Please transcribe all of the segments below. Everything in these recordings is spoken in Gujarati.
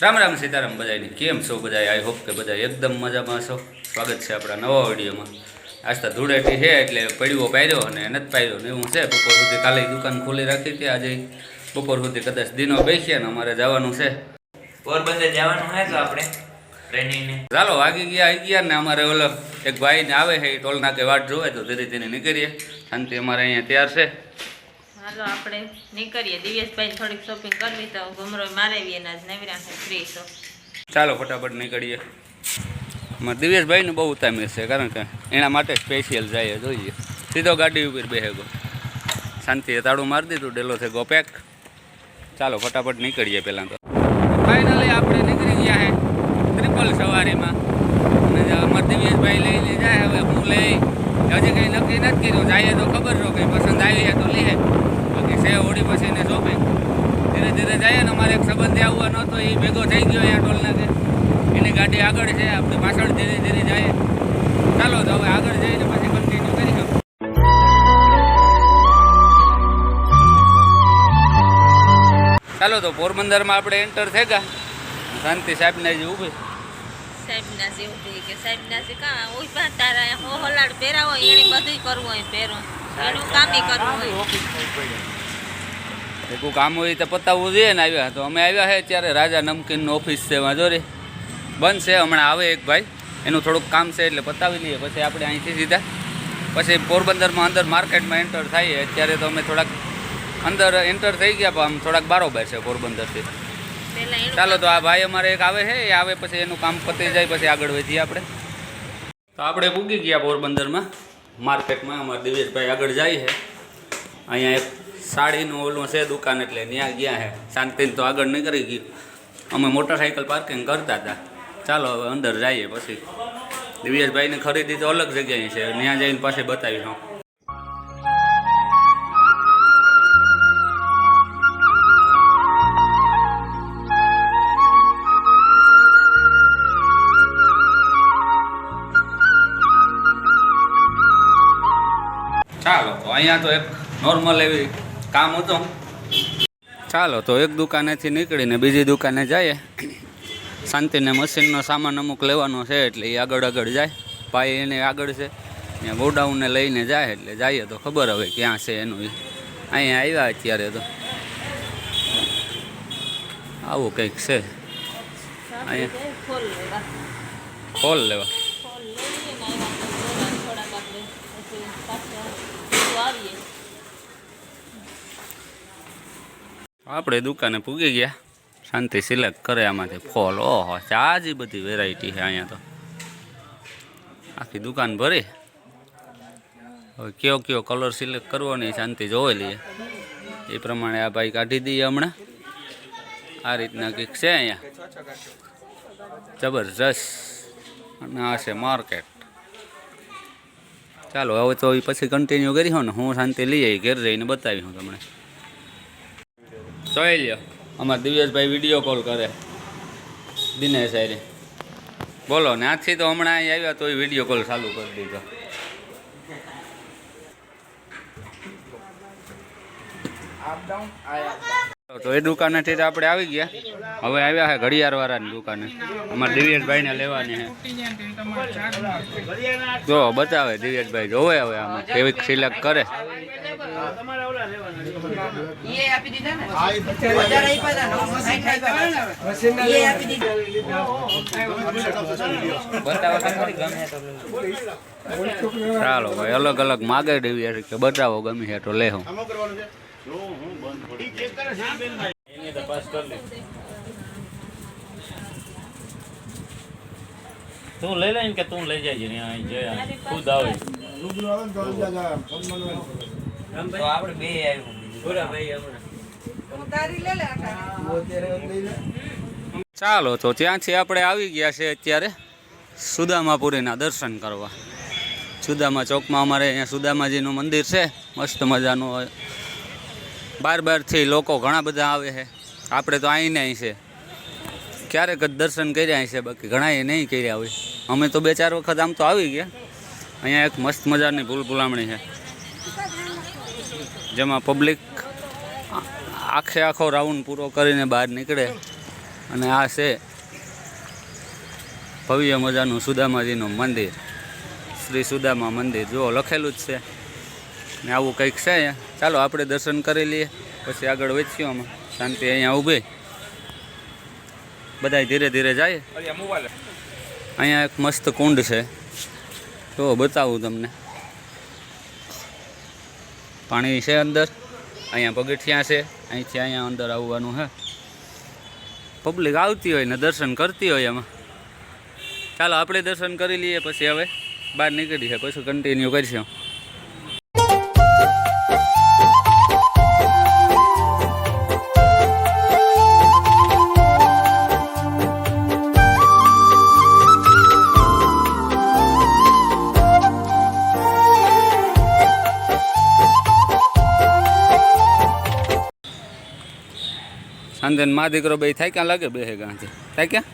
રામ રામ સીતારામ બધાની કેમ છો બધા આઈ હોપ કે બધા એકદમ મજામાં છો. સ્વાગત છે આપણા નવા વિડીયોમાં. આજ તો ધૂળેટી છે એટલે પડ્યો પાડ્યો અને નથી પાડ્યો ને એવું છે. બપોર સુધી કાલે દુકાન ખોલી રાખી હતી. આજે બપોર સુધી કદાચ દિનો બેસીએ ને અમારે જવાનું છે. પોરબંદર જવાનું હોય તો આપણે ટ્રેનિંગને. ચાલો વાગી ગયા આવી ગયા ને અમારે ઓલો એક ભાઈને આવે છે એ ટોલ નાકે વાટ જોવે તો ધીરે ધીરે નીકળીએ. શાંતિ અમારે અહીંયા તૈયાર છે. હાલો આપણે નીકળીએ. દિવ્યેશભાઈ થોડીક શોપિંગ કરવી તો ગમરો મારેવીએ ને આજ નવીરા છે ફ્રી છો ચાલો ફટાફટ નીકળીએ. અમારે દિવ્યેશભાઈને બહુ ઉતામીર છે કારણ કે એના માટે સ્પેશિયલ જાય જોઈએ. સીધો ગાડી ઉપર બેસે ગયો. શાંતિએ તાળું મારી દીધું ડેલો છે ગોપેક ચાલો ફટાફટ નીકળીએ પહેલાં તો. ફાઇનલી આપણે નીકળી ગયા હે ત્રિપલ સવારીમાં. અને અમારે દિવ્યેશભાઈ લઈને જાય હવે હું લઈ. હજી કંઈ નક્કી નથી કર્યું જાય તો ખબર છો કંઈ પસંદ આવી છે તો લઈએ છે હોળી પછી ને શોપિંગ ધીરે ધીરે જાય ને અમારે એક સંબંધી આવવાનો હતો એ ભેગો થઈ ગયો અહીંયા ટોલ નાકે એની ગાડી આગળ છે આપણે પાછળ ધીરે ધીરે જાય. ચાલો તો હવે આગળ જઈને પછી કન્ટિન્યુ કરીશું ચાલો તો પોરબંદરમાં આપણે એન્ટર થઈ ગયા. શાંતિ સાહેબને જે ઊભી. સાહેબના જે ઊભી કે સાહેબના જે કા? ઓય પા તારા હો હલાડ પહેરાવો એને બધી કરવું હોય પહેરો. એનું કામ કરવું હોય. ભેગું કામ હોય તો પતાવવું જોઈએ ને આવ્યા. તો અમે આવ્યા છે ત્યારે રાજા નમકીનનું ઓફિસ છે વાંધો રે. બંધ છે હમણાં આવે એક ભાઈ. એનું થોડુંક કામ છે એટલે પતાવી લઈએ. પછી આપણે અહીંથી સીધા. પછી પોરબંદરમાં અંદર માર્કેટમાં એન્ટર થઈએ અત્યારે તો અમે થોડાક અંદર એન્ટર થઈ ગયા પણ આમ થોડાક બારોબાર છે પોરબંદરથી. ચાલો તો આ ભાઈ અમારે એક આવે છે. એ આવે પછી એનું કામ પતી જાય પછી આગળ વધીએ આપણે. તો આપણે પૂગી ગયા પોરબંદરમાં. માર્કેટમાં અમારા દિવેશભાઈ આગળ જાય છે. અહીંયા એક સાડીનું ઓલું છે દુકાન એટલે ત્યાં ગયા હે. શાંતિને તો આગળ નીકળી ગયું અમે મોટરસાઇકલ પાર્કિંગ કરતા હતા. ચાલો હવે અંદર જઈએ પછી. દિવ્યેશભાઈની ખરીદી તો અલગ જગ્યાએ છે. ત્યાં જઈને પાછી બતાવીશું. ચાલો, તો અહીંયા તો એક નોર્મલ એવી કામ હતું. ચાલો તો એક દુકાનેથી નીકળીને બીજી દુકાને જઈએ. શાંતિને મશીનનો સામાન અમુક લેવાનો છે એટલે એ આગળ આગળ જાય. ભાઈ એને આગળ છે. ત્યાં ગોડાઉનને લઈને જાય એટલે જઈએ તો ખબર હવે ક્યાં છે એનું. અહીંયા આવ્યા અત્યારે તો. આવું કંઈક છે. અહીંયા. ખોલ લેવા. ખોલ લેવા ખોલ લઈએ ને આવ્યા તો થોડાક આપણે દુકાને પૂગી ગયા. શાંતિ સિલેક્ટ કરે આમાંથી ફોલ. ઓહો ચાજી બધી વેરાયટી છે અહીંયા તો. આખી દુકાન ભરી. હવે કયો કયો કલર સિલેક્ટ કરવો ને શાંતિ જોઈ લઈએ. એ પ્રમાણે આ ભાઈ કાઢી દઈએ હમણાં. આ રીતના કંઈક છે અહીંયા. જબરજસ્ત. અને આ છે માર્કેટ ચાલો, હવે તો પછી કન્ટિન્યુ કરી હો ને. હું શાંતિ લઈ આવી ઘેર જઈને બતાવીશું તમને. જોઈ લ્યો. અમારા દિવ્યેશભાઈ વીડિયો કોલ કરે. દિનેશ આરે બોલો, ને આજથી તો હમણાં અહીં આવ્યા તો વીડિયો કોલ ચાલુ કરી દીધો. તો એ દુકાનેથી આપણે આવી ગયા. હવે આવ્યા છે ઘડિયાળ વાળાની દુકાને. અમારા દિવ્યેશભાઈને લેવાની છે. જો બતાવે દિવ્યેશભાઈ જોવે હવે આમાં કેવી સિલેક્ટ કરે. ચાલો ભાઈ અલગ અલગ માગે દેવી કે બતાવો ગમે છે તો લે હું. તું લઈ લે કે તું લઈ જાય ને અહીં જોયા ખુદ આવે. તો આપણે બે આવ્યું બોલા ભાઈ ચાલો તો ત્યાંથી આપણે આવી ગયા છે અત્યારે સુદામાપુરીના દર્શન કરવા. સુદામા ચોકમાં અમારે અહીંયા સુદામાજીનું મંદિર છે. મસ્ત મજાનું હોય બાર બારથી લોકો ઘણા બધા આવે છે. આપણે તો અહીં અહીં છે. ક્યારેક જ દર્શન કર્યા છે બાકી ઘણા નહીં કર્યા હોય. અમે તો બે ચાર વખત આમ તો આવી ગયા. અહીંયા એક મસ્ત મજાની ભૂલ ભૂલામણી છે. જેમાં પબ્લિક આખે આખો રાઉન્ડ પૂરો કરીને બહાર નીકળે. અને આ છે ભવ્ય મજાનું સુદામાજીનું મંદિર. શ્રી સુદામા મંદિર. જુઓ, લખેલું જ છે. ને આવું કંઈક છે અહીંયા. ચાલો, આપણે દર્શન કરી લઈએ. પછી આગળ વધ્યું આમાં. શાંતિ અહીંયા ઊભે. બધા ધીરે ધીરે જાય. અહીંયા એક મસ્ત કુંડ છે. તો બતાવું તમને. પાણી છે અંદર. અહીંયા પગથિયાં છે. અહીંથી અહીંયા અંદર આવવાનું છે પબ્લિક આવતી હોય ને દર્શન કરતી હોય એમાં. ચાલો, આપણે દર્શન કરી લઈએ પછી હવે. બહાર નીકળીએ, પછી કન્ટિન્યુ કરીશું. સાંજે મા દીકરો બે થાય ક્યાં લાગે બે ગાંધી? થાય ક્યાં?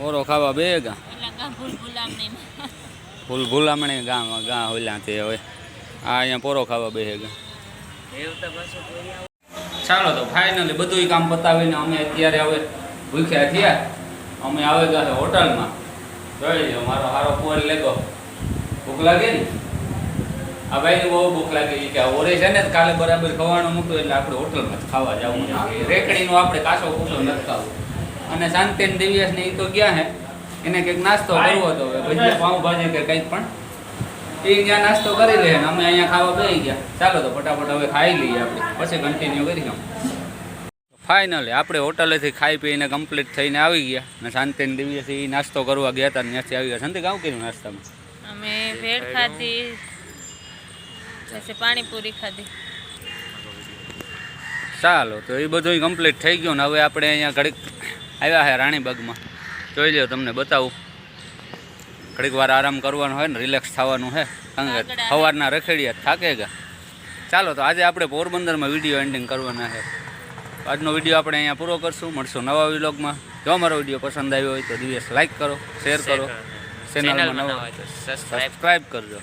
ઓરો ખાવા બે ગા ફૂલ ભૂલામણે ગામ ગા હોલ્યાથી હવે. આ અહીંયા પોરો ખાવા બે ગા ચાલો તો ફાઇનલી બધું કામ પતાવીને અમે અત્યારે હવે ભૂખ્યા થયા. અમે આવે ગયા હોટલમાં. જોઈ લો મારો સારો પોર લેગો. ભૂખ લાગે ને? આ ભાઈ બહુ ભૂખ લાગી કે ઓરે છે ને કાલે બરાબર ખવાનું મૂક્યું એટલે આપણે હોટલમાં જ ખાવા જવું રેકડી નું આપણે કાસો કૂસો નથી ખાવું. અને શાંતિન દિવ્યાસ ને એ તો ગયા હે એને કંઈક નાસ્તો કરવો હતો હવે ભજીયા પાઉંભાજી કે કંઈક પણ. એ ત્યાં નાસ્તો કરી લે અમે અહીંયા ખાવા બેસી ગયા. ચાલો તો ફટાફટ હવે ખાઈ લઈએ આપણે. પછી કન્ટિન્યુ કરીશું ફાઇનલી આપણે હોટલેથી ખાઈ પીને કમ્પ્લીટ થઈને આવી ગયા ને શાંતિન દિવ્યથી નાસ્તો કરવા ગયા હતા ત્યાંથી આવી ગયા. શાંતિ કામ કર્યું નાસ્તામાં? અમે ભેળ ખાધી. પછી પાણીપુરી ખાધી. ચાલો તો એ બધું કમ્પ્લીટ થઈ ગયું ને હવે આપણે અહીંયા ઘડીક આવ્યા છે રાણીબાગમાં. જોઈ લો તમને બતાવું. ઘડીક વાર આરામ કરવાનો હોય ને રિલેક્સ થવાનું છે કારણ કે સવારના રખેડિયા થાકે ગયા ચાલો તો આજે આપણે પોરબંદરમાં વીડિયો એન્ડિંગ કરવાના છે આજનો વીડિયો આપણે અહીંયા પૂરો કરશું. મળશું નવા વિલોગમાં જો અમારો વીડિયો પસંદ આવ્યો હોય તો દિવસ લાઈક કરો શેર કરો. ચેનલમાં નવા સબસ્ક્રાઈબ કરજો.